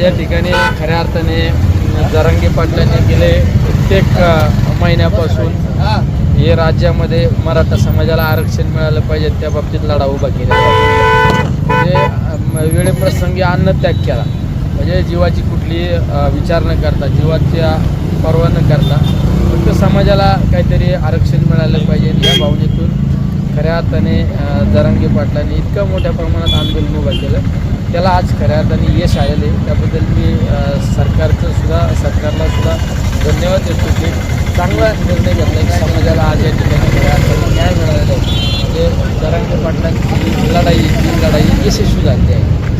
या ठिकाणी खऱ्या अर्थाने जरंगी पाटलांनी गेले प्रत्येक महिन्यापासून हे राज्यामध्ये मराठा समाजाला आरक्षण मिळालं पाहिजे त्या बाबतीत लढा उभा केला म्हणजे वेळेप्रसंगी अन्नत्याग केला. म्हणजे जीवाची कुठली विचार न करता जीवाच्या पर्वा न करता फक्त समाजाला काहीतरी आरक्षण मिळालं पाहिजे. या भावनेतून खऱ्या अर्थाने जरंगी पाटलांनी इतकं मोठ्या प्रमाणात आंदोलन उभं केलं. त्याला आज खऱ्या अर्थाने यश आलेले त्याबद्दल मी सरकारचं सुद्धा सरकारला सुद्धा धन्यवाद देतो की चांगला निर्णय घेतला की समाजाला आज या ठिकाणी खऱ्या अर्थाने न्याय मिळालेला आहे. म्हणजे दरांगे पाटलांची लढाई ही लढाई यशस्वी झाली आहे.